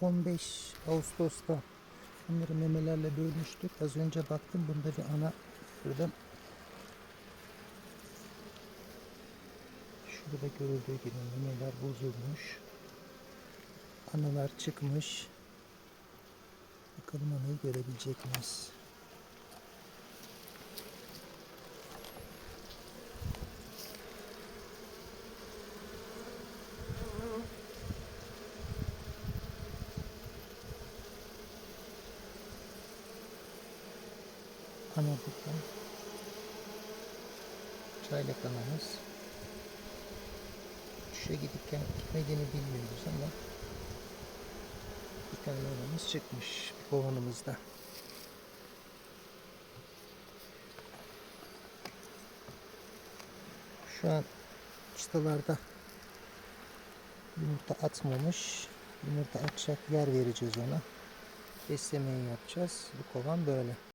15 Ağustos'ta bunları memelerle bölmüştük. Az önce baktım bunda bir ana gördüm. Şurada görüldüğü gibi memeler bozulmuş. Analar çıkmış. Bakalım anayı görebilecek miyiz? Ana burada. Çaylak anamız. Uçuşa gidipken gitmediğini bilmiyoruz ama bir tane anamız çıkmış kovanımızda. Şu an çıtalarda yumurta atmamış. Yumurta atacak yer vereceğiz ona. Beslemeyi yapacağız. Bu kovan böyle.